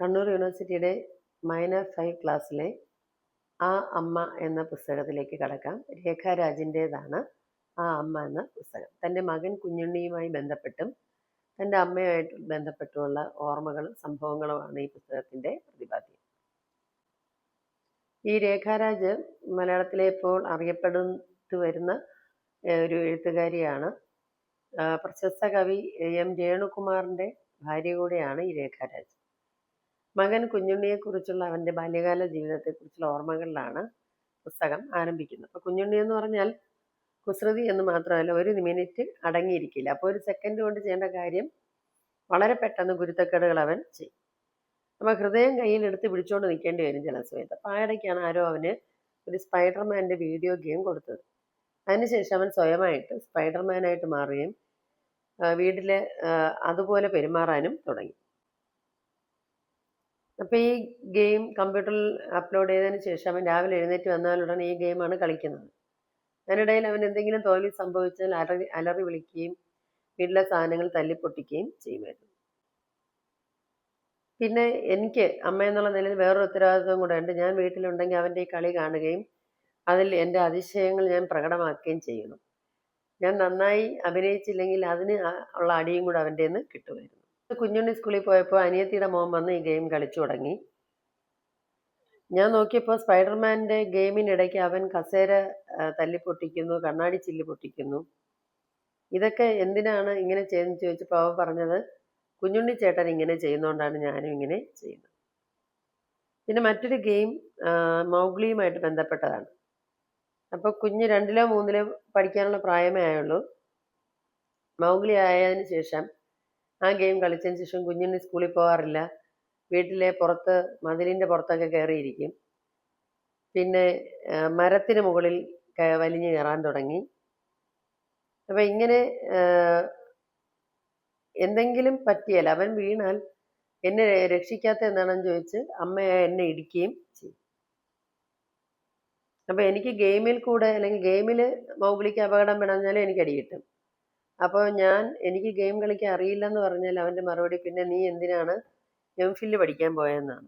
കണ്ണൂർ യൂണിവേഴ്സിറ്റിയുടെ minor five ക്ലാസ്സിലെ ആ അമ്മ എന്ന പുസ്തകത്തിലേക്ക് കടക്കാം. രേഖ രാജിന്റേതാണ് ആ അമ്മ എന്ന പുസ്തകം. തന്റെ മകൻ കുഞ്ഞുണ്ണിയുമായി ബന്ധപ്പെട്ടും തന്റെ അമ്മയുമായിട്ട് ബന്ധപ്പെട്ടുമുള്ള ഓർമ്മകളും സംഭവങ്ങളുമാണ് ഈ പുസ്തകത്തിന്റെ പ്രതിപാദ്യം. ഈ രേഖാരാജ് മലയാളത്തിലെ ഇപ്പോൾ അറിയപ്പെടുത്തു വരുന്ന ഒരു എഴുത്തുകാരിയാണ്. പ്രശസ്ത കവി എം. രേണുകുമാറിന്റെ ഭാര്യ കൂടെയാണ് ഈ രേഖാരാജ് മകൻ കുഞ്ഞുണ്ണിയെക്കുറിച്ചുള്ള അവന്റെ ബാല്യകാല ജീവിതത്തെക്കുറിച്ചുള്ള ഓർമ്മകളിലാണ് പുസ്തകം ആരംഭിക്കുന്നത്. അപ്പോൾ കുഞ്ഞുണ്ണി എന്ന് പറഞ്ഞാൽ കുസൃതി എന്ന് മാത്രമല്ല ഒരു മിനിറ്റ് അടങ്ങിയിരിക്കില്ല. അപ്പോൾ ഒരു സെക്കൻഡ് കൊണ്ട് ചെയ്യേണ്ട കാര്യം വളരെ പെട്ടെന്ന് ഗുരുത്തക്കേടുകൾ അവൻ ചെയ്യും. അപ്പോൾ ഹൃദയം കയ്യിൽ കയ്യിലെടുത്ത് പിടിച്ചുകൊണ്ട് നിൽക്കേണ്ടി വരും ചില സമയത്ത്. അപ്പോൾ ആ ഇടയ്ക്കാണ് ആരോ അവന് ഒരു സ്പൈഡർമാന്റെ വീഡിയോ ഗെയിം കൊടുത്തത്. അതിനുശേഷം അവൻ സ്വയമായിട്ട് സ്പൈഡർമാനായിട്ട് മാറുകയും വീട്ടിൽ അതുപോലെ പെരുമാറാനും തുടങ്ങി. അപ്പോൾ ഈ ഗെയിം കമ്പ്യൂട്ടറിൽ അപ്ലോഡ് ചെയ്തതിന് ശേഷം അവൻ രാവിലെ എഴുന്നേറ്റ് വന്നാലുടനെ ഈ ഗെയിമാണ് കളിക്കുന്നത്. അതിനിടയിൽ അവൻ എന്തെങ്കിലും തോൽവി സംഭവിച്ചാൽ അലറി അലറി വിളിക്കുകയും വീട്ടിലെ സാധനങ്ങൾ തല്ലിപ്പൊട്ടിക്കുകയും ചെയ്യുമായിരുന്നു. പിന്നെ എനിക്ക് അമ്മ എന്നുള്ള നിലയിൽ വേറൊരു ഉത്തരവാദിത്വം കൂടെ ഉണ്ട്. ഞാൻ വീട്ടിലുണ്ടെങ്കിൽ അവന്റെ ഈ കളി കാണുകയും അതിൽ എന്റെ അതിശയങ്ങൾ ഞാൻ പ്രകടമാക്കുകയും ചെയ്യണം ഞാൻ നന്നായി അഭിനയിച്ചില്ലെങ്കിൽ അതിന് ഉള്ള അടിയും കൂടെ അവന്റെ നിന്ന് കിട്ടുമായിരുന്നു. കുഞ്ഞുണ്ണി സ്കൂളിൽ പോയപ്പോൾ അനിയത്തിയുടെ മോൻ വന്ന് ഈ ഗെയിം കളിച്ചു തുടങ്ങി. ഞാൻ നോക്കിയപ്പോൾ സ്പൈഡർമാന്റെ ഗെയിമിനിടയ്ക്ക് അവൻ കസേര തല്ലി പൊട്ടിക്കുന്നു കണ്ണാടി ചില്ലി പൊട്ടിക്കുന്നു. ഇതൊക്കെ എന്തിനാണ് ഇങ്ങനെ ചെയ്യുന്നത് ചോദിച്ചപ്പോൾ അവൻ പറഞ്ഞത് കുഞ്ഞുണ്ണി ചേട്ടൻ ഇങ്ങനെ ചെയ്യുന്നതുകൊണ്ടാണ് ഞാനും ഇങ്ങനെ ചെയ്യുന്നത്. പിന്നെ മറ്റൊരു ഗെയിം മൗഗ്ലിയുമായിട്ട് ബന്ധപ്പെട്ടതാണ്. അപ്പോൾ കുഞ്ഞ് രണ്ടിലോ മൂന്നിലോ പഠിക്കാനുള്ള പ്രായമേ ആയുള്ളൂ. മൗഗ്ലി ആയതിനു ശേഷം ആ ഗെയിം കളിച്ചതിന് ശേഷം കുഞ്ഞുണ്ണി സ്കൂളിൽ പോകാറില്ല വീട്ടിലെ പുറത്ത് മതിലിന്റെ പുറത്തൊക്കെ കയറിയിരിക്കും പിന്നെ മരത്തിന് മുകളിൽ വലിഞ്ഞു കയറാൻ തുടങ്ങി. അപ്പം ഇങ്ങനെ എന്തെങ്കിലും പറ്റിയാൽ അവൻ വീണാൽ എന്നെ രക്ഷിക്കാത്ത എന്താണെന്ന് ചോദിച്ച് അമ്മ എന്നെ ഇടിക്കുകയും ചെയ്യും. അപ്പം എനിക്ക് ഗെയിമിൽ കൂടെ അല്ലെങ്കിൽ ഗെയിമിൽ മൗഗ്ലിക്ക് അപകടം വേണമെന്നാലും എനിക്ക് അടി കിട്ടും. അപ്പോൾ ഞാൻ എനിക്ക് ഗെയിം കളിക്കാൻ അറിയില്ലെന്ന് പറഞ്ഞാൽ അവന്റെ മറുപടി പിന്നെ നീ എന്തിനാണ് എം ഫില്ല് പഠിക്കാൻ പോയെന്നാണ്.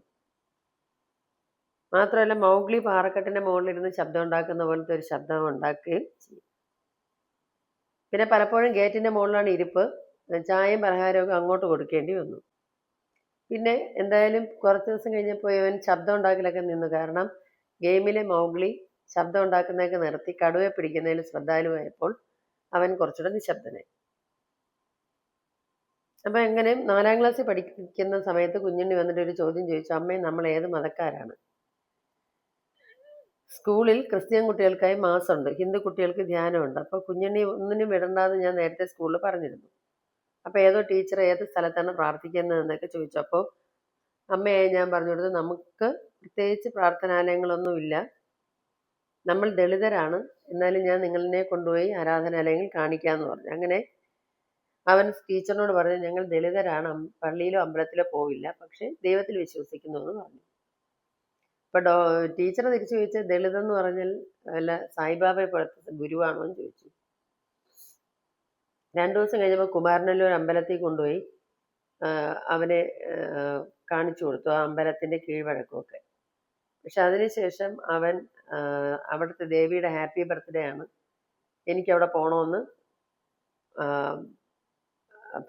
മാത്രമല്ല മൗഗ്ലി പാറക്കെട്ടിന്റെ മുകളിലിരുന്ന് ശബ്ദം ഉണ്ടാക്കുന്ന പോലത്തെ ഒരു ശബ്ദം ഉണ്ടാക്കുകയും ചെയ്യും. പിന്നെ പലപ്പോഴും ഗേറ്റിന്റെ മുകളിലാണ് ഇരിപ്പ് ചായയും പലഹാരമൊക്കെ അങ്ങോട്ട് കൊടുക്കേണ്ടി വന്നു. പിന്നെ എന്തായാലും കുറച്ച് ദിവസം കഴിഞ്ഞപ്പോൾ ഇവൻ ശബ്ദം ഉണ്ടാക്കലൊക്കെ നിന്നു. കാരണം ഗെയിമിലെ മൗഗ്ലി ശബ്ദം ഉണ്ടാക്കുന്നതൊക്കെ നിർത്തി കടുവയെ പിടിക്കുന്നതിൽ ശ്രദ്ധാലുവായപ്പോൾ അവൻ കുറച്ചുകൂടെ നിശബ്ദനായി. അപ്പൊ എങ്ങനെ? നാലാം ക്ലാസ്സിൽ പഠിക്കുന്ന സമയത്ത് കുഞ്ഞുണ്ണി വന്നിട്ട് ഒരു ചോദ്യം ചോദിച്ചു അമ്മേ നമ്മൾ ഏത് മതക്കാരാണ്? സ്കൂളിൽ ക്രിസ്ത്യൻ കുട്ടികൾക്കായി മാസമുണ്ട്. ഹിന്ദു കുട്ടികൾക്ക് ധ്യാനമുണ്ട്. അപ്പൊ കുഞ്ഞുണ്ണി ഒന്നിനും വിടണ്ടാന്ന് ഞാൻ നേരത്തെ സ്കൂളിൽ പറഞ്ഞിരുന്നു. അപ്പൊ ഏതോ ടീച്ചർ ഏത് സ്ഥലത്താണ് പ്രാർത്ഥിക്കുന്നത് പ്രാർത്ഥിക്കുന്നതെന്നൊക്കെ ചോദിച്ചപ്പോൾ അമ്മയായി ഞാൻ പറഞ്ഞു കൊടുത്തു നമുക്ക് പ്രത്യേകിച്ച് പ്രാർത്ഥനാലയങ്ങളൊന്നുമില്ല. നമ്മൾ ദളിതരാണ്. എന്നാലും ഞാൻ നിങ്ങളിനെ കൊണ്ടുപോയി ആരാധനാലയങ്ങൾ കാണിക്കാന്ന് പറഞ്ഞു. അങ്ങനെ അവൻ ടീച്ചറിനോട് പറഞ്ഞു ഞങ്ങൾ ദളിതരാണ്. പള്ളിയിലോ അമ്പലത്തിലോ പോവില്ല. പക്ഷെ ദൈവത്തിൽ വിശ്വസിക്കുന്നു എന്ന് പറഞ്ഞു. അപ്പൊ ഡോ ടീച്ചർ തിരിച്ചു ചോദിച്ച ദളിതം എന്ന് പറഞ്ഞാൽ അല്ല സായിബാബയെ പോലത്തെ ഗുരുവാണോ? എന്ന് ചോദിച്ചു. രണ്ടു ദിവസം കഴിഞ്ഞപ്പോൾ കുമാരനല്ലൂർ അമ്പലത്തിൽ കൊണ്ടുപോയി അവനെ കാണിച്ചു കൊടുത്തു ആ അമ്പലത്തിന്റെ കീഴ്വഴക്കമൊക്കെ. പക്ഷെ അതിനുശേഷം അവൻ അവിടുത്തെ ദേവിയുടെ ഹാപ്പി ബർത്ത്ഡേ ആണ്. എനിക്കവിടെ പോകണമെന്ന്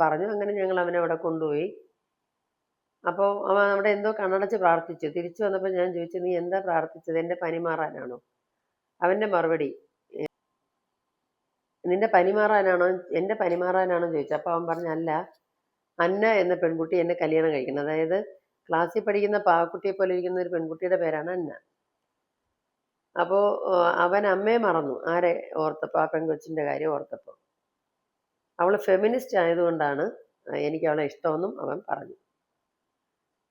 പറഞ്ഞു. അങ്ങനെ ഞങ്ങൾ അവനെ അവിടെ കൊണ്ടുപോയി. അപ്പോൾ അവൻ അവിടെ എന്തോ കണ്ണടച്ച് പ്രാർത്ഥിച്ചു. തിരിച്ചു വന്നപ്പോൾ ഞാൻ ചോദിച്ചു നീ എന്താ പ്രാർത്ഥിച്ചത്? എന്റെ പനി മാറാനാണോ? അവന്റെ മറുപടി നിന്റെ പനി മാറാനാണോ? എന്റെ പനി മാറാനാണോ? ചോദിച്ചു. അപ്പോൾ അവൻ പറഞ്ഞു അല്ല അന്ന എന്ന പെൺകുട്ടി എന്നെ കല്യാണം കഴിക്കുന്നത് അതായത് ക്ലാസ്സിൽ പഠിക്കുന്ന പാവക്കുട്ടിയെ പോലെ ഇരിക്കുന്ന ഒരു പെൺകുട്ടിയുടെ പേരാണ് അന്ന. അപ്പോൾ അവൻ അമ്മയെ മറന്നു. ആരെ ഓർത്തപ്പോൾ ആ പെൺകൊച്ചിന്റെ കാര്യം ഓർത്തപ്പോൾ അവൾ ഫെമിനിസ്റ്റ് ആയതുകൊണ്ടാണ് എനിക്ക് അവളെ ഇഷ്ടമെന്നും അവൻ പറഞ്ഞു.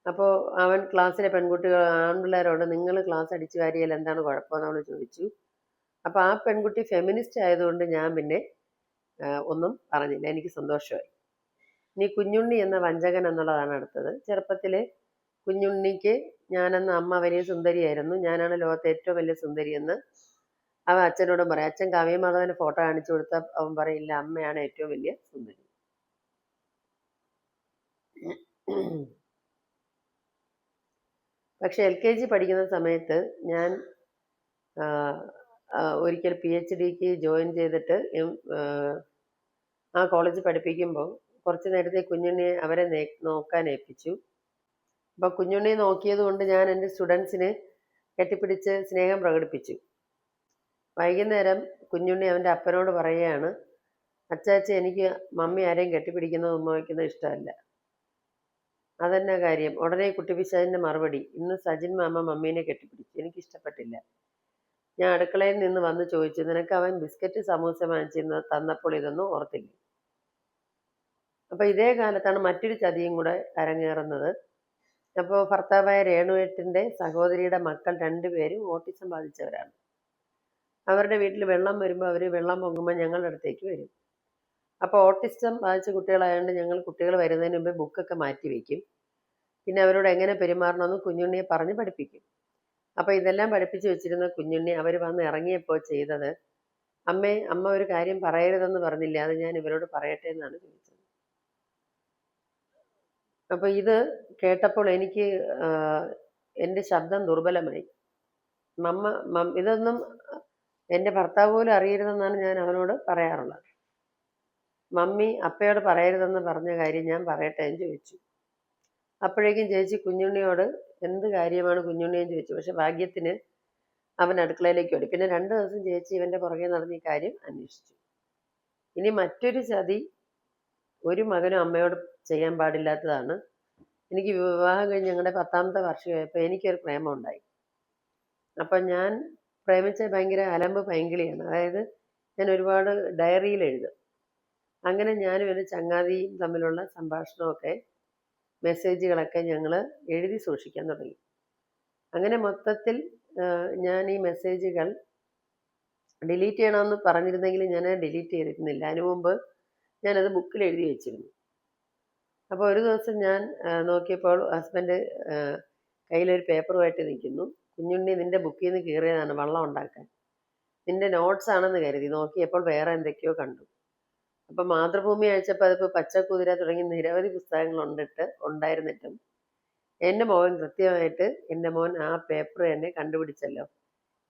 അപ്പോൾ അവൻ ക്ലാസ്സിലെ പെൺകുട്ടികൾ ആൺപിള്ളേരോട് നിങ്ങൾ ക്ലാസ് അടിച്ചു വാരിയാൽ എന്താണ് കുഴപ്പമെന്ന് അവൾ ചോദിച്ചു. അപ്പോൾ ആ പെൺകുട്ടി ഫെമിനിസ്റ്റ് ആയതുകൊണ്ട് ഞാൻ പിന്നെ ഒന്നും പറഞ്ഞില്ല. എനിക്ക് സന്തോഷമായി. നീ കുഞ്ഞുണ്ണി എന്ന വഞ്ചകൻ എന്നുള്ളതാണ് അടുത്തത്. ചെറുപ്പത്തിലെ കുഞ്ഞുണ്ണിക്ക് ഞാനെന്ന അമ്മ വലിയ സുന്ദരിയായിരുന്നു. ഞാനാണ് ലോകത്തെ ഏറ്റവും വലിയ സുന്ദരി എന്ന് അവൻ അച്ഛനോട് പറയും. അച്ഛൻ കവിമാധവന് ഫോട്ടോ കാണിച്ചു കൊടുത്ത അവൻ പറയില്ല അമ്മയാണ് ഏറ്റവും വലിയ സുന്ദരി. പക്ഷെ എൽ കെ ജി പഠിക്കുന്ന സമയത്ത് ഞാൻ ഒരിക്കൽ പി എച്ച് ഡിക്ക് ജോയിൻ ചെയ്തിട്ട് ആ, കോളേജ് പഠിപ്പിക്കുമ്പോൾ കുറച്ച് നേരത്തെ കുഞ്ഞുണ്ണിയെ അവരെ നോക്കാൻ ഏൽപ്പിച്ചു. അപ്പോൾ കുഞ്ഞുണ്ണി നോക്കിയത് കൊണ്ട് ഞാൻ എന്റെ സ്റ്റുഡൻസിന് കെട്ടിപ്പിടിച്ച് സ്നേഹം പ്രകടിപ്പിച്ചു. വൈകുന്നേരം കുഞ്ഞുണ്ണി അവന്റെ അപ്പനോട് പറയുകയാണ് അച്ചാച്ച എനിക്ക് മമ്മി ആരെയും കെട്ടിപ്പിടിക്കുന്നത് ഉമ്മ വയ്ക്കുന്നത് ഇഷ്ടമല്ല. അതെന്നാ കാര്യം? ഉടനെ കുട്ടിപ്പിശാചിന്റെ മറുപടി. ഇന്ന് സജിൻ മാമ മമ്മീനെ കെട്ടിപ്പിടിച്ചു. എനിക്ക് ഇഷ്ടപ്പെട്ടില്ല. ഞാൻ അടുക്കളയിൽ നിന്ന് വന്ന് ചോദിച്ചു നിനക്ക് അവൻ ബിസ്ക്കറ്റ് സമൂസ വാങ്ങിച്ചിരുന്ന തന്നപ്പോൾ ഇതൊന്നും ഓർത്തില്ല? അപ്പോൾ ഇതേ കാലത്താണ് മറ്റൊരു ചതിയും കൂടെ അരങ്ങേറുന്നത്. അപ്പോൾ ഭർത്താവായ രേണുവേട്ടിന്റെ സഹോദരിയുടെ മക്കൾ രണ്ടുപേരും ഓട്ടിസം ബാധിച്ചവരാണ് അവരുടെ വീട്ടിൽ വെള്ളം വരുമ്പോൾ അവർ വെള്ളം പൊങ്ങുമ്പോൾ ഞങ്ങളുടെ അടുത്തേക്ക് വരും. അപ്പോൾ ഓട്ടിസം ബാധിച്ച കുട്ടികളായതുകൊണ്ട് ഞങ്ങൾ കുട്ടികൾ വരുന്നതിന് മുമ്പേ ബുക്കൊക്കെ മാറ്റി വയ്ക്കും പിന്നെ അവരോട് എങ്ങനെ പെരുമാറണമെന്ന് കുഞ്ഞുണ്ണിയെ പറഞ്ഞ് പഠിപ്പിക്കും. അപ്പോൾ ഇതെല്ലാം പഠിപ്പിച്ച് വെച്ചിരുന്ന കുഞ്ഞുണ്ണി അവർ വന്ന് ഇറങ്ങിയപ്പോൾ ചെയ്തത് അമ്മേ അമ്മ ഒരു കാര്യം പറയരുതെന്ന് പറഞ്ഞില്ല? അത് ഞാൻ ഇവരോട് പറയട്ടെ എന്നാണ് ചോദിച്ചത്. അപ്പോൾ ഇത് കേട്ടപ്പോൾ എനിക്ക് എന്റെ ശബ്ദം ദുർബലമായി. മമ്മ മം ഇതൊന്നും എന്റെ ഭർത്താവ് പോലും അറിയരുതെന്നാണ് ഞാൻ അവനോട് പറയാറുള്ളത്. മമ്മി അപ്പയോട് പറയരുതെന്ന് പറഞ്ഞ കാര്യം ഞാൻ പറയട്ടെ എന്ന് ചോദിച്ചു. അപ്പോഴേക്കും ചേച്ചി കുഞ്ഞുണ്ണിയോട് എന്ത് കാര്യമാണ് കുഞ്ഞുണ്ണിയെന്ന് ചോദിച്ചു. പക്ഷെ ഭാഗ്യത്തിന് അവൻ അടുക്കളയിലേക്ക് ഓടി. പിന്നെ രണ്ട് ദിവസം ചേച്ചി ഇവന്റെ പുറകെ നടന്ന് ഈ കാര്യം അന്വേഷിച്ചു. ഇനി മറ്റൊരു ചതി ഒരു മകനും അമ്മയോട് ചെയ്യാൻ പാടില്ലാത്തതാണ്. എനിക്ക് വിവാഹം കഴിഞ്ഞ് ഞങ്ങളുടെ പത്താമത്തെ വർഷമായപ്പോൾ എനിക്കൊരു പ്രേമം ഉണ്ടായി അപ്പം ഞാൻ പ്രേമിച്ച ഭയങ്കര അലമ്പ് പൈങ്കിളിയാണ്. അതായത് ഞാൻ ഒരുപാട് ഡയറിയിൽ എഴുതും. അങ്ങനെ ഞാനും എന്റെ ചങ്ങാതിയും തമ്മിലുള്ള സംഭാഷണമൊക്കെ മെസ്സേജുകളൊക്കെ ഞങ്ങൾ എഴുതി സൂക്ഷിക്കാൻ തുടങ്ങി. അങ്ങനെ മൊത്തത്തിൽ ഞാൻ ഈ മെസ്സേജുകൾ ഡിലീറ്റ് ചെയ്യണമെന്ന് പറഞ്ഞിരുന്നെങ്കിൽ ഞാൻ ഡിലീറ്റ് ചെയ്തിരുന്നില്ല. അതിനു മുമ്പ് ഞാനത് ബുക്കിൽ എഴുതി വെച്ചിരുന്നു. അപ്പോൾ ഒരു ദിവസം ഞാൻ നോക്കിയപ്പോൾ ഹസ്ബൻഡ് കയ്യിലൊരു പേപ്പറുമായിട്ട് നിൽക്കുന്നു. കുഞ്ഞുണ്ണി നിന്റെ ബുക്കിൽ നിന്ന് കീറിയതാണ് വള്ളം ഉണ്ടാക്കാൻ. നിന്റെ നോട്ട്സ് ആണെന്ന് കരുതി. നോക്കിയപ്പോൾ വേറെ എന്തൊക്കെയോ കണ്ടു. അപ്പം മാതൃഭൂമി അയച്ചപ്പോൾ അതിപ്പോൾ പച്ചക്കുതിര തുടങ്ങി നിരവധി പുസ്തകങ്ങൾ ഉണ്ടിട്ട് ഉണ്ടായിരുന്നിട്ടും എന്റെ മോൻ കൃത്യമായിട്ട് എന്റെ മോൻ ആ പേപ്പർ തന്നെ കണ്ടുപിടിച്ചല്ലോ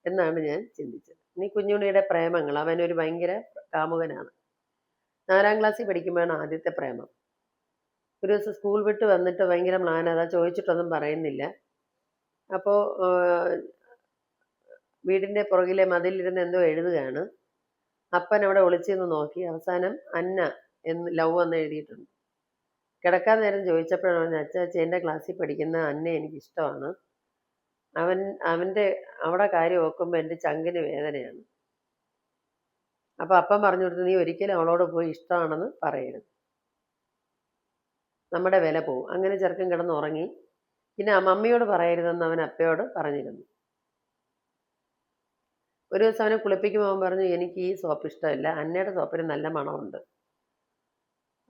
എന്നാണ് ഞാൻ ചിന്തിച്ചത്. ഇനി കുഞ്ഞുണ്ണിയുടെ പ്രേമങ്ങൾ അവനൊരു ഭയങ്കര കാമുകനാണ്. നാലാം ക്ലാസ്സിൽ പഠിക്കുമ്പോഴാണ് ആദ്യത്തെ പ്രേമം. ഒരു ദിവസം സ്കൂൾ വിട്ട് വന്നിട്ട് ഭയങ്കര മ്ലാനത ചോദിച്ചിട്ടൊന്നും പറയുന്നില്ല. അപ്പോൾ വീടിന്റെ പുറകിലെ മതിലിരുന്ന് എന്തോ എഴുതുകയാണ്. അപ്പൻ അവിടെ ഒളിച്ചിരുന്ന് നോക്കി. അവസാനം അന്ന എന്ന് ലവ് എന്ന് എഴുതിയിട്ടുണ്ട്. കിടക്കാൻ നേരം ചോദിച്ചപ്പോഴാണ് പറഞ്ഞ അച്ചാച്ചി എന്റെ ക്ലാസ്സിൽ പഠിക്കുന്ന അന്ന എനിക്കിഷ്ടമാണ് അവൻ അവന്റെ അവിടെ കാര്യം ഓർക്കുമ്പോൾ എന്റെ ചങ്കിന് വേദനയാണ്. അപ്പോൾ അപ്പം പറഞ്ഞു കൊടുത്തു നീ ഒരിക്കലും അവളോട് പോയി ഇഷ്ടമാണെന്ന് പറയരുത്. നമ്മുടെ വില പോവും അങ്ങനെ ചെറുക്കൻ കിടന്ന് ഉറങ്ങി. പിന്നെ ആ മമ്മിയോട് പറയരുതെന്ന് അവൻ അപ്പയോട് പറഞ്ഞിരുന്നു. ഒരു ദിവസം അവനെ കുളിപ്പിക്കുമ്പോൾ അവൻ പറഞ്ഞു എനിക്ക് ഈ സോപ്പ് ഇഷ്ടമില്ല. അന്നയുടെ സോപ്പിന് നല്ല മണമുണ്ട്.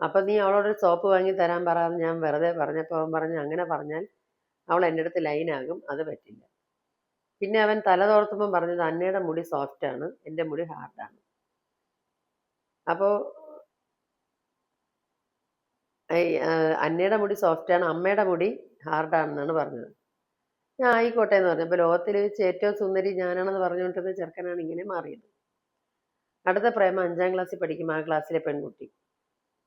അപ്പം നീ അവളോട് സോപ്പ് വാങ്ങി തരാൻ പറയാതെ ഞാൻ വെറുതെ പറഞ്ഞപ്പോൾ അവൻ പറഞ്ഞു അങ്ങനെ പറഞ്ഞാൽ അവൾ എന്റെ അടുത്ത് ലൈനാകും. അത് പറ്റില്ല. പിന്നെ അവൻ തല തോർത്തുമ്പം പറഞ്ഞത് അന്നയുടെ മുടി സോഫ്റ്റാണ് എന്റെ മുടി ഹാർഡാണ് അപ്പോൾ അന്നയുടെ മുടി സോഫ്റ്റാണ് അമ്മയുടെ മുടി ഹാർഡാണെന്നാണ് പറഞ്ഞത്. ഞാൻ ആയിക്കോട്ടെ എന്ന് പറഞ്ഞു. അപ്പോൾ ലോകത്തിൽ വെച്ച് ഏറ്റവും സുന്ദരി ഞാനാണെന്ന് പറഞ്ഞുകൊണ്ടിരുന്ന ചെറുക്കനാണ് ഇങ്ങനെ മാറിയത്. അടുത്ത പ്രേമ അഞ്ചാം ക്ലാസ്സിൽ പഠിക്കും. ആ ക്ലാസ്സിലെ പെൺകുട്ടി.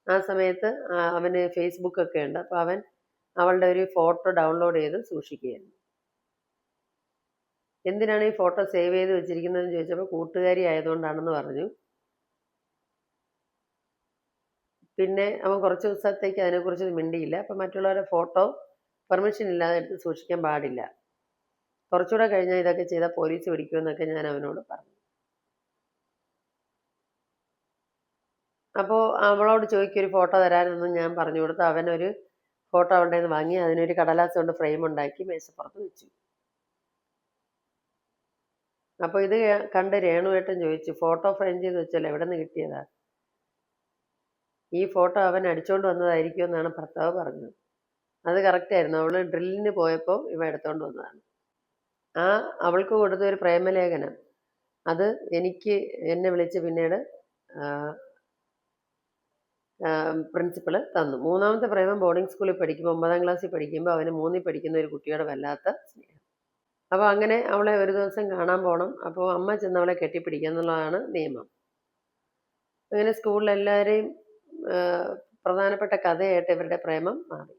ആ സമയത്ത് അവന് ഫേസ്ബുക്ക് ഒക്കെ ഉണ്ട്. അപ്പോൾ അവൻ അവളുടെ ഒരു ഫോട്ടോ ഡൗൺലോഡ് ചെയ്ത് സൂക്ഷിക്കുകയായിരുന്നു എന്തിനാണ് ഈ ഫോട്ടോ സേവ് ചെയ്ത് വെച്ചിരിക്കുന്നതെന്ന് ചോദിച്ചപ്പോൾ കൂട്ടുകാരി ആയതുകൊണ്ടാണെന്ന് പറഞ്ഞു. പിന്നെ അവൻ കുറച്ച് ദിവസത്തേക്ക് അതിനെക്കുറിച്ച് മിണ്ടിയില്ല. അപ്പം മറ്റുള്ളവരുടെ ഫോട്ടോ പെർമിഷൻ ഇല്ലാതെ എടുത്ത് സൂക്ഷിക്കാൻ പാടില്ല. കുറച്ചുകൂടെ കഴിഞ്ഞാൽ ഇതൊക്കെ ചെയ്താൽ പോലീസ് പിടിക്കുമെന്നൊക്കെ ഞാൻ അവനോട് പറഞ്ഞു. അപ്പോൾ അവളോട് ചോദിക്കും ഒരു ഫോട്ടോ തരാനൊന്നും ഞാൻ പറഞ്ഞു കൊടുത്തു. അവനൊരു ഫോട്ടോ അവളുടെ നിന്ന് വാങ്ങി അതിനൊരു കടലാസ് കൊണ്ട് ഫ്രെയിം ഉണ്ടാക്കി മേശപ്പുറത്ത് വെച്ചു. അപ്പോൾ ഇത് കണ്ട് രേണുവേട്ടൻ ചോദിച്ചു ഫോട്ടോ ഫ്രെയിം ചെയ്ത് വെച്ചല്ലോ എവിടെ നിന്ന് കിട്ടിയതാ? ഈ ഫോട്ടോ അവൻ അടിച്ചോണ്ട് വന്നതായിരിക്കും എന്നാണ് ഭർത്താവ് പറഞ്ഞത്. അത് കറക്റ്റ് ആയിരുന്നു. അവൾ ഡ്രില്ലിന് പോയപ്പോൾ ഇവ എടുത്തോണ്ട് വന്നതാണ്. ആ അവൾക്ക് കൊടുത്ത ഒരു പ്രേമലേഖനം. അത് എനിക്ക് എന്നെ വിളിച്ച് പിന്നീട് പ്രിൻസിപ്പൾ തന്നു. മൂന്നാമത്തെ പ്രേമം ബോർഡിംഗ് സ്കൂളിൽ പഠിക്കുമ്പോൾ ഒമ്പതാം ക്ലാസ്സിൽ പഠിക്കുമ്പോൾ അവന് മൂന്നിൽ പഠിക്കുന്ന ഒരു കുട്ടിയോട് വല്ലാത്ത സ്നേഹം. അപ്പോൾ അങ്ങനെ അവളെ ഒരു ദിവസം കാണാൻ പോകണം അപ്പോൾ അമ്മ ചെന്ന് അവളെ കെട്ടിപ്പിടിക്കുക എന്നുള്ളതാണ് നിയമം. അങ്ങനെ ആ, പ്രധാനപ്പെട്ട കഥയായിട്ട് ഇവരുടെ പ്രേമം മാറി.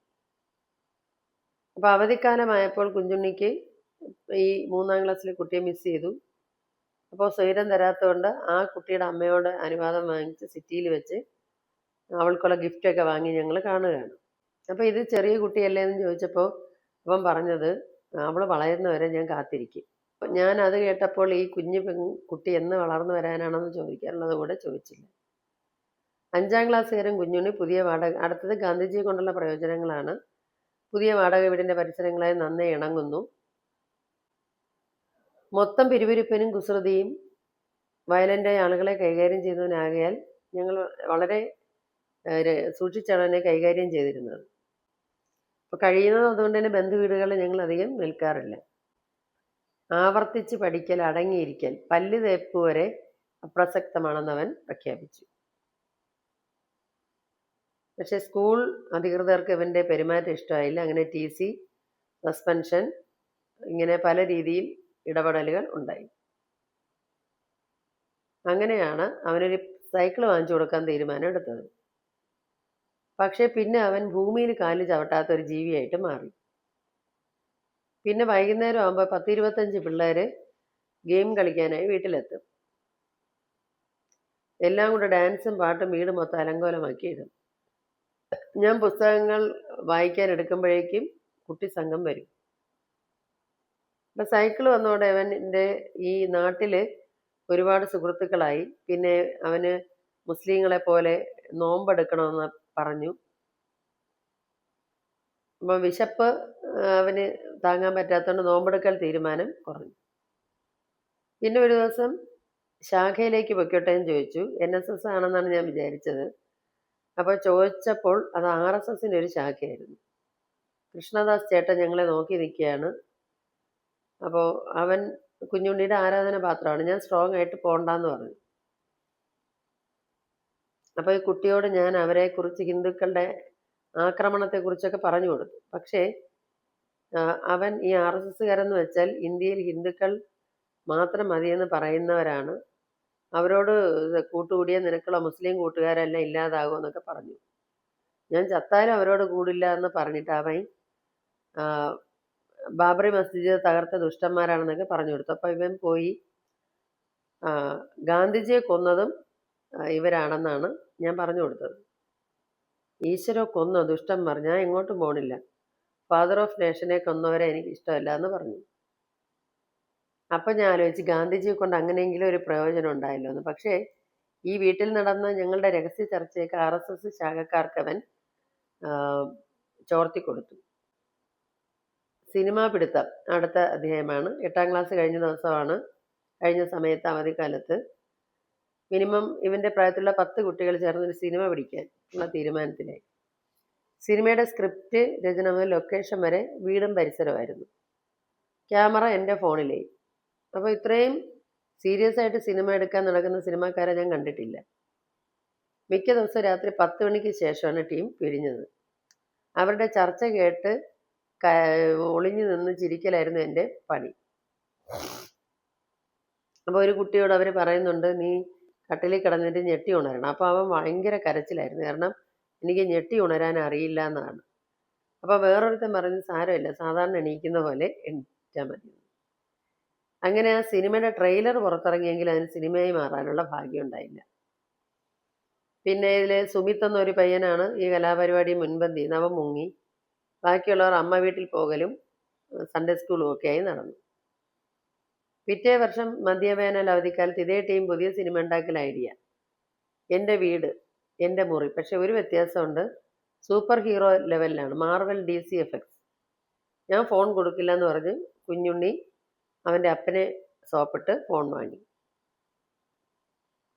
അപ്പോൾ അവധിക്കാലമായപ്പോൾ കുഞ്ഞുണ്ണിക്ക് ഈ മൂന്നാം ക്ലാസ്സിലെ കുട്ടിയെ മിസ് ചെയ്തു. അപ്പോൾ സ്വൈരം തരാത്തതുകൊണ്ട് ആ കുട്ടിയുടെ അമ്മയോട് അനുവാദം വാങ്ങിച്ച് സിറ്റിയിൽ വെച്ച് അവൾക്കുള്ള ഗിഫ്റ്റൊക്കെ വാങ്ങി ഞങ്ങൾ കാണുകയാണ്. അപ്പോൾ ഇത് ചെറിയ കുട്ടിയല്ലേ എന്ന് ചോദിച്ചപ്പോൾ അവൻ പറഞ്ഞത് അവൾ വളരുന്നവരെ ഞാൻ കാത്തിരിക്കും. ഞാൻ അത് കേട്ടപ്പോൾ ഈ കുഞ്ഞു കുട്ടി എന്ന് വളർന്നു വരാനാണെന്ന് ചോദിക്കാനുള്ളത് കൂടെ ചോദിച്ചില്ല. അഞ്ചാം ക്ലാസ് ക്ലാസ്സുകാരൻ കുഞ്ഞുണ്ണി പുതിയ വാടക അടുത്തത് ഗാന്ധിജിയെ കൊണ്ടുള്ള പ്രയോജനങ്ങളാണ്. പുതിയ വാടക വീടിന്റെ പരിസരങ്ങളായി നന്നേ ഇണങ്ങുന്നു. മൊത്തം പിരിവിരിപ്പനും കുസൃതിയും വയലന്റായ ആളുകളെ കൈകാര്യം ചെയ്യുന്നതിനാകയാൽ ഞങ്ങൾ വളരെ സൂക്ഷിച്ചാണ് എന്നെ കൈകാര്യം ചെയ്തിരുന്നത്. അപ്പോൾ കഴിയുന്നത് അതുകൊണ്ട് തന്നെ ബന്ധുവീടുകളിൽ ഞങ്ങൾ അധികം നിൽക്കാറില്ല. ആവർത്തിച്ച് പഠിക്കൽ അടങ്ങിയിരിക്കൽ പല്ല് തേപ്പ് വരെ അപ്രസക്തമാണെന്ന് അവൻ പ്രഖ്യാപിച്ചു. പക്ഷേ സ്കൂൾ അധികൃതർക്ക് ഇവന്റെ പെരുമാറ്റം ഇഷ്ടമായില്ല. അങ്ങനെ ടി സി സസ്പെൻഷൻ ഇങ്ങനെ പല രീതിയിൽ ഇടപെടലുകൾ ഉണ്ടായി. അങ്ങനെയാണ് അവനൊരു സൈക്കിൾ വാങ്ങിച്ചു കൊടുക്കാൻ തീരുമാനം എടുത്തത്. പക്ഷേ പിന്നെ അവൻ ഭൂമിയിൽ കാൽ ചവിട്ടാത്ത ഒരു ജീവിയായിട്ട് മാറി. പിന്നെ വൈകുന്നേരം ആകുമ്പോൾ പത്തിരുപത്തഞ്ച് പിള്ളേർ ഗെയിം കളിക്കാനായി വീട്ടിലെത്തും. എല്ലാം കൂടെ ഡാൻസും പാട്ടും വീട് മൊത്തം അലങ്കോലമാക്കി ഇടും ഞാൻ പുസ്തകങ്ങൾ വായിക്കാൻ എടുക്കുമ്പോഴേക്കും കുട്ടി സംഘം വരും. അപ്പം സൈക്കിൾ വന്നതോടെ അവന്റെ ഈ നാട്ടിൽ ഒരുപാട് സുഹൃത്തുക്കളായി. പിന്നെ അവന് മുസ്ലിങ്ങളെ പോലെ നോമ്പെടുക്കണമെന്ന് പറഞ്ഞു. അപ്പം വിശപ്പ് അവന് താങ്ങാൻ പറ്റാത്തതുകൊണ്ട് നോമ്പെടുക്കൽ തീരുമാനം കുറഞ്ഞു. പിന്നെ ഒരു ദിവസം ശാഖയിലേക്ക് പൊയ്ക്കോട്ടെ എന്ന് ചോദിച്ചു. എൻ എസ് എസ് ആണെന്നാണ് ഞാൻ വിചാരിച്ചത്. അപ്പോൾ ചോദിച്ചപ്പോൾ അത് ആർ എസ് എസിന്റെ ഒരു ശാഖയായിരുന്നു. കൃഷ്ണദാസ് ചേട്ടൻ ഞങ്ങളെ നോക്കി നിൽക്കുകയാണ്. അപ്പോൾ അവൻ കുഞ്ഞുണ്ണിയുടെ ആരാധന പാത്രമാണ് ഞാൻ സ്ട്രോങ് ആയിട്ട് പോണ്ടെന്ന് പറഞ്ഞു. അപ്പോൾ ഈ കുട്ടിയോട് ഞാൻ അവരെക്കുറിച്ച് ഹിന്ദുക്കളുടെ ആക്രമണത്തെക്കുറിച്ചൊക്കെ പറഞ്ഞു കൊടുത്തു. പക്ഷേ അവൻ ഈ ആർ എസ് എസ്സുകാരെന്ന് വെച്ചാൽ ഇന്ത്യയിൽ ഹിന്ദുക്കൾ മാത്രം മതിയെന്ന് പറയുന്നവരാണ്. അവരോട് കൂട്ടുകൂടിയ നിനക്കുള്ള മുസ്ലിം കൂട്ടുകാരെല്ലാം ഇല്ലാതാകും എന്നൊക്കെ പറഞ്ഞു. ഞാൻ ചത്താലും അവരോട് കൂടില്ല എന്ന് പറഞ്ഞിട്ട് അവൻ ബാബറി മസ്ജിദ് തകർത്ത ദുഷ്ടന്മാരാണെന്നൊക്കെ പറഞ്ഞു കൊടുത്തു. അപ്പോൾ ഇവൻ പോയി ഗാന്ധിജിയെ കൊന്നതും ഇവരാണെന്നാണ് ഞാൻ പറഞ്ഞു കൊടുത്തത്. ഈശ്വരോ കൊന്നോ ദുഷ്ടന്മാർ ഞാൻ എങ്ങോട്ടും പോണില്ല. ഫാദർ ഓഫ് നേഷനെ കൊന്നവരെ എനിക്ക് ഇഷ്ടമല്ല എന്ന് പറഞ്ഞു. അപ്പം ഞാൻ ആലോചിച്ച് ഗാന്ധിജിയെ കൊണ്ട് അങ്ങനെയെങ്കിലും ഒരു പ്രയോജനം ഉണ്ടായല്ലോ എന്ന് പക്ഷേ ഈ വീട്ടിൽ നടന്ന ഞങ്ങളുടെ രഹസ്യ ചർച്ചയൊക്കെ ആർ എസ് എസ് ശാഖക്കാർക്കവൻ അവൻ ചോർത്തി കൊടുത്തു. സിനിമാ പിടുത്തം അടുത്ത അധ്യായമാണ്. എട്ടാം ക്ലാസ് കഴിഞ്ഞ ദിവസമാണ്. കഴിഞ്ഞ സമയത്ത് അവധിക്കാലത്ത് മിനിമം ഇവന്റെ പ്രായത്തിലുള്ള പത്ത് കുട്ടികൾ ചേർന്ന് ഒരു സിനിമ പിടിക്കാൻ ഉള്ള തീരുമാനത്തിലായി. സിനിമയുടെ സ്ക്രിപ്റ്റ് രചന മുതൽ ലൊക്കേഷൻ വരെ വീടും പരിസരമായിരുന്നു ക്യാമറ എന്റെ ഫോണിലായി. അപ്പോൾ ഇത്രയും സീരിയസ് ആയിട്ട് സിനിമ എടുക്കാൻ നടക്കുന്ന സിനിമാക്കാരെ ഞാൻ കണ്ടിട്ടില്ല. മിക്ക ദിവസം രാത്രി പത്ത് മണിക്ക് ശേഷമാണ് ടീം പിരിഞ്ഞത് അവരുടെ ചർച്ച കേട്ട് ഒളിഞ്ഞു നിന്ന് ചിരിക്കലായിരുന്നു എന്റെ പണി. അപ്പോൾ ഒരു കുട്ടിയോട് അവർ പറയുന്നുണ്ട് നീ കട്ടിലിൽ കിടന്നിട്ട് ഞെട്ടി ഉണരണം. അപ്പോൾ അവൻ ഭയങ്കര കരച്ചിലായിരുന്നു. കാരണം എനിക്ക് ഞെട്ടി ഉണരാൻ അറിയില്ല എന്നാണ്. അപ്പോൾ വേറൊരുത്തൻ പറഞ്ഞു സാരമില്ല സാധാരണ എണീക്കുന്ന പോലെ എണീറ്റാൽ മതി. അങ്ങനെ ആ സിനിമയുടെ ട്രെയിലർ പുറത്തിറങ്ങിയെങ്കിൽ അതിന് സിനിമയായി മാറാനുള്ള ഭാഗ്യം ഉണ്ടായില്ല പിന്നെ ഇതിൽ സുമിത് എന്നൊരു പയ്യനാണ് ഈ കലാപരിപാടി മുൻപന്തി നവം മുങ്ങി ബാക്കിയുള്ളവർ അമ്മ വീട്ടിൽ പോകലും സൺഡേ സ്കൂളും ആയി നടന്നു. പിറ്റേ വർഷം മധ്യവേനൽ അവധിക്കാലത്ത് ഇതേ ടീം പുതിയ സിനിമ ഉണ്ടാക്കൽ ഐഡിയ എന്റെ വീട് എന്റെ മുറി. പക്ഷെ ഒരു വ്യത്യാസമുണ്ട്. സൂപ്പർ ഹീറോ ലെവലിലാണ് മാർവൽ ഡി സി എഫക്ട്സ് ഞാൻ ഫോൺ കൊടുക്കില്ല എന്ന് പറഞ്ഞ് കുഞ്ഞുണ്ണി അവന്റെ അപ്പനെ സോപ്പിട്ട് ഫോൺ വാങ്ങി.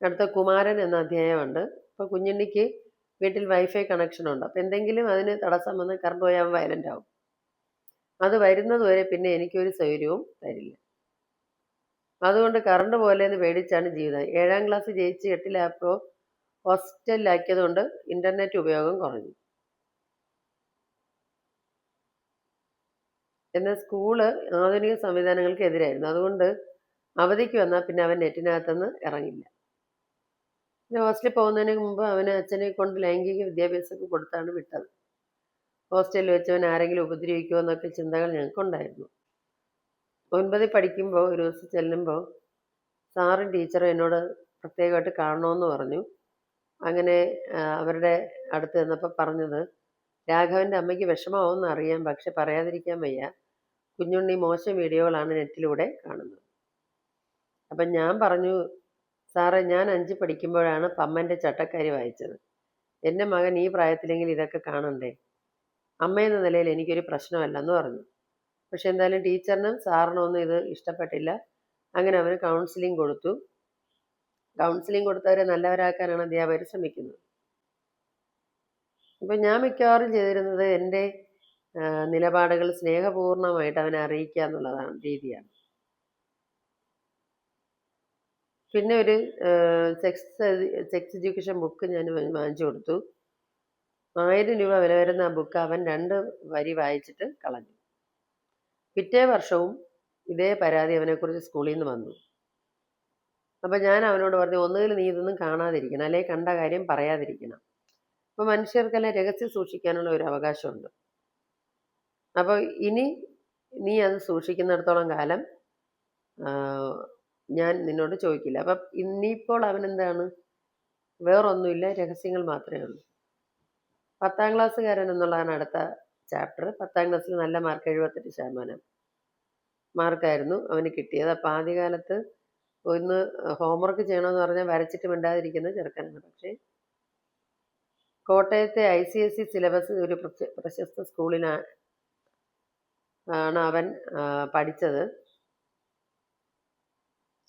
അടുത്ത കുമാരൻ എന്ന അധ്യായമുണ്ട്. അപ്പോൾ കുഞ്ഞുണ്ണിക്ക് വീട്ടിൽ വൈഫൈ കണക്ഷൻ ഉണ്ട്. അപ്പോൾ എന്തെങ്കിലും അതിന് തടസ്സം വന്ന് കറണ്ട് പോയാൽ വയലന്റ് ആവും. അത് വരുന്നതുവരെ പിന്നെ എനിക്കൊരു സൗകര്യവും തരില്ല. അതുകൊണ്ട് കറണ്ട് പോലെ എന്ന് പേടിച്ചാണ് ജീവിതം. ഏഴാം ക്ലാസ് ജയിച്ച് എട്ടിലായപ്പോൾ ഹോസ്റ്റലിലാക്കിയതുകൊണ്ട് ഇന്റർനെറ്റ് ഉപയോഗം കുറഞ്ഞു. എന്നാൽ സ്കൂൾ ആധുനിക സംവിധാനങ്ങൾക്ക് എതിരായിരുന്നു അതുകൊണ്ട് അവധിക്ക് വന്നാൽ പിന്നെ അവൻ നെറ്റിനകത്തുനിന്ന് ഇറങ്ങില്ല. പിന്നെ ഹോസ്റ്റലിൽ പോകുന്നതിന് മുമ്പ് അവന് അച്ഛനെ കൊണ്ട് ലൈംഗിക വിദ്യാഭ്യാസമൊക്കെ കൊടുത്താണ് വിട്ടത്. ഹോസ്റ്റലിൽ വെച്ചവൻ ആരെങ്കിലും ഉപദ്രവിക്കുമോ എന്നൊക്കെ ചിന്തകൾ ഞങ്ങൾക്കുണ്ടായിരുന്നു. ഒൻപതിൽ പഠിക്കുമ്പോൾ ഒരു ദിവസം ചെല്ലുമ്പോൾ സാറും ടീച്ചറും എന്നോട് പ്രത്യേകമായിട്ട് കാണണമെന്ന് പറഞ്ഞു. അങ്ങനെ അവരുടെ അടുത്ത് നിന്നപ്പോൾ പറഞ്ഞത് രാഘവന്റെ അമ്മയ്ക്ക് വിഷമമാവുമെന്ന് അറിയാം പക്ഷെ പറയാതിരിക്കാൻ വയ്യ. കുഞ്ഞുണ്ണി മോശം വീഡിയോകളാണ് നെറ്റിലൂടെ കാണുന്നത്. അപ്പം ഞാൻ പറഞ്ഞു സാറേ ഞാൻ അഞ്ച് പഠിക്കുമ്പോഴാണ് പമ്മന്റെ ചട്ടക്കാരി വായിച്ചത്. എന്റെ മകൻ ഈ പ്രായത്തിലെങ്കിൽ ഇതൊക്കെ കാണണ്ടേ? അമ്മയെന്ന നിലയിൽ എനിക്കൊരു പ്രശ്നമല്ലെന്ന് പറഞ്ഞു. പക്ഷെ എന്തായാലും ടീച്ചറിനും സാറിനും ഒന്നും ഇത് ഇഷ്ടപ്പെട്ടില്ല. അങ്ങനെ അവന് കൗൺസിലിംഗ് കൊടുത്തു. കൗൺസിലിംഗ് കൊടുത്തവരെ നല്ലവരാക്കാനാണ് അധ്യാപകർ ശ്രമിക്കുന്നത്. ഇപ്പം ഞാൻ മിക്കവാറും ചെയ്തിരുന്നത് എന്റെ നിലപാടുകൾ സ്നേഹപൂർണമായിട്ട് അവനെ അറിയിക്കുക എന്നുള്ളതാണ് രീതിയാണ്. പിന്നെ ഒരു സെക്സ് സെക്സ് എഡ്യൂക്കേഷൻ ബുക്ക് ഞാൻ വാങ്ങിച്ചു കൊടുത്തു. ആയിരം രൂപ വില വരുന്ന ആ ബുക്ക് അവൻ രണ്ട് വരി വായിച്ചിട്ട് കളഞ്ഞു. പിറ്റേ വർഷവും ഇതേ പരാതി അവനെക്കുറിച്ച് സ്കൂളിൽ നിന്ന് വന്നു. അപ്പം ഞാൻ അവനോട് പറഞ്ഞു ഒന്നുകിൽ നീ ഇതൊന്നും കാണാതിരിക്കണം അല്ലെ കണ്ട കാര്യം പറയാതിരിക്കണം. അപ്പോൾ മനുഷ്യർക്കെല്ലാം രഹസ്യം സൂക്ഷിക്കാനുള്ള ഒരു അവകാശമുണ്ട്. അപ്പോൾ ഇനി നീ അത് സൂക്ഷിക്കുന്നിടത്തോളം കാലം ഞാൻ നിന്നോട് ചോദിക്കില്ല. അപ്പം ഇനിയിപ്പോൾ അവൻ എന്താണ്? വേറൊന്നുമില്ല രഹസ്യങ്ങൾ മാത്രമേ ഉള്ളൂ. പത്താം ക്ലാസ്സുകാരൻ എന്നുള്ളതാണ് അടുത്ത ചാപ്റ്റർ പത്താം ക്ലാസ്സിൽ നല്ല മാർക്ക് എഴുപത്തെട്ട് ശതമാനം മാർക്കായിരുന്നു അവന് കിട്ടിയത്. അപ്പം ആദ്യകാലത്ത് ഒന്ന് ഹോംവർക്ക് ചെയ്യണമെന്ന് പറഞ്ഞാൽ വരച്ചിട്ട് മിണ്ടാതിരിക്കുന്ന ചെറുക്കനാണ്. പക്ഷേ കോട്ടയത്തെ I C S C syllabus ഒരു പ്രശസ്ത സ്കൂളിലാണ് ആണ് അവൻ പഠിച്ചത്.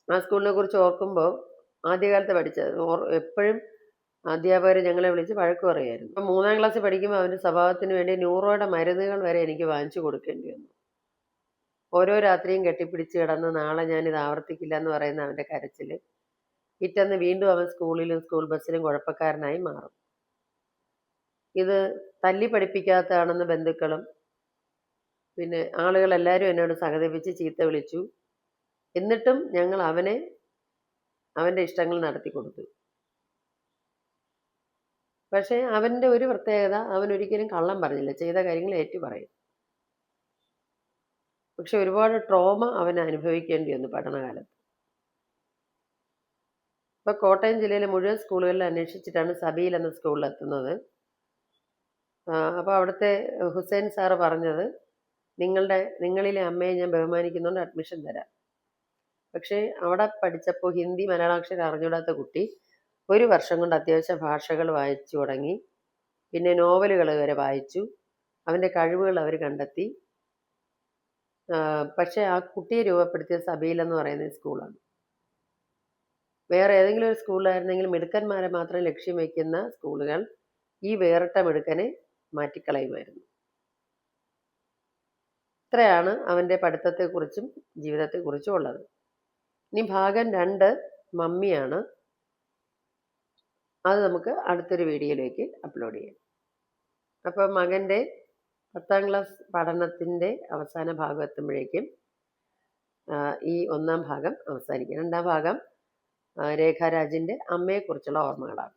ആ സ്കൂളിനെ കുറിച്ച് ഓർക്കുമ്പോൾ ആദ്യകാലത്ത് പഠിച്ചത്. എപ്പോഴും അധ്യാപകർ ഞങ്ങളെ വിളിച്ച് വഴക്ക് പറയുമായിരുന്നു. അപ്പം മൂന്നാം ക്ലാസ്സിൽ പഠിക്കുമ്പോൾ അവന്റെ സ്വഭാവത്തിന് വേണ്ടി ന്യൂറോയുടെ മരുന്നുകൾ വരെ എനിക്ക് വാങ്ങിച്ചു കൊടുക്കേണ്ടി വന്നു. ഓരോ രാത്രിയും കെട്ടിപ്പിടിച്ച് കിടന്ന് നാളെ ഞാനിത് ആവർത്തിക്കില്ല എന്ന് പറയുന്ന അവന്റെ കരച്ചിൽ പിറ്റന്ന് വീണ്ടും അവൻ സ്കൂളിലും സ്കൂൾ ബസ്സിലും കുഴപ്പക്കാരനായി മാറും. ഇത് തല്ലി പഠിപ്പിക്കാത്തതാണെന്ന് ബന്ധുക്കളും പിന്നെ ആളുകളെല്ലാവരും എന്നോട് സഹതപിച്ച് ചീത്ത വിളിച്ചു. എന്നിട്ടും ഞങ്ങൾ അവനെ അവന്റെ ഇഷ്ടങ്ങൾ നടത്തി കൊടുത്തു. പക്ഷേ അവന്റെ ഒരു പ്രത്യേകത അവൻ ഒരിക്കലും കള്ളം പറഞ്ഞില്ല. ചെയ്ത കാര്യങ്ങൾ ഏറ്റു പറയും. പക്ഷെ ഒരുപാട് ട്രോമ അവൻ അനുഭവിക്കേണ്ടി വന്നു പഠനകാലത്ത്. ഇപ്പോൾ കോട്ടയം ജില്ലയിലെ മുഴുവൻ സ്കൂളുകളിൽ അന്വേഷിച്ചിട്ടാണ് സബീൽ എന്ന സ്കൂളിൽ എത്തുന്നത്. അപ്പോൾ അവിടുത്തെ ഹുസൈൻ സാറ് പറഞ്ഞത് നിങ്ങളുടെ നിങ്ങളിലെ അമ്മയെ ഞാൻ ബഹുമാനിക്കുന്നുണ്ട് അഡ്മിഷൻ തരാം പക്ഷേ അവിടെ പഠിച്ചപ്പോൾ ഹിന്ദി മലയാളാക്ഷരം അറിഞ്ഞൂടാത്ത കുട്ടി ഒരു വർഷം കൊണ്ട് അത്യാവശ്യം ഭാഷകൾ വായിച്ചു തുടങ്ങി. പിന്നെ നോവലുകൾ വരെ വായിച്ചു. അവന്റെ കഴിവുകൾ അവർ കണ്ടെത്തി. പക്ഷേ ആ കുട്ടിയെ രൂപപ്പെടുത്തിയ സബീൽ പറയുന്ന സ്കൂളാണ്. വേറെ ഏതെങ്കിലും ഒരു സ്കൂളിലായിരുന്നെങ്കിൽ മിടുക്കന്മാരെ മാത്രം ലക്ഷ്യം വയ്ക്കുന്ന സ്കൂളുകൾ ഈ വേറിട്ട മിടുക്കനെ മാറ്റിക്കളയുമായിരുന്നു. ഇത്രയാണ് അവന്റെ പഠിത്തത്തെക്കുറിച്ചും ജീവിതത്തെക്കുറിച്ചും ഉള്ളത് ഇനി ഭാഗം രണ്ട് മമ്മിയാണ്. അത് നമുക്ക് അടുത്തൊരു വീഡിയോയിലേക്ക് അപ്ലോഡ് ചെയ്യാം. അപ്പോൾ മകന്റെ പത്താം ക്ലാസ് പഠനത്തിന്റെ അവസാന ഭാഗം എത്തുമ്പോഴേക്കും ഈ ഒന്നാം ഭാഗം അവസാനിക്കും. രണ്ടാം ഭാഗം രേഖാരാജിന്റെ അമ്മയെക്കുറിച്ചുള്ള ഓർമ്മകളാണ്.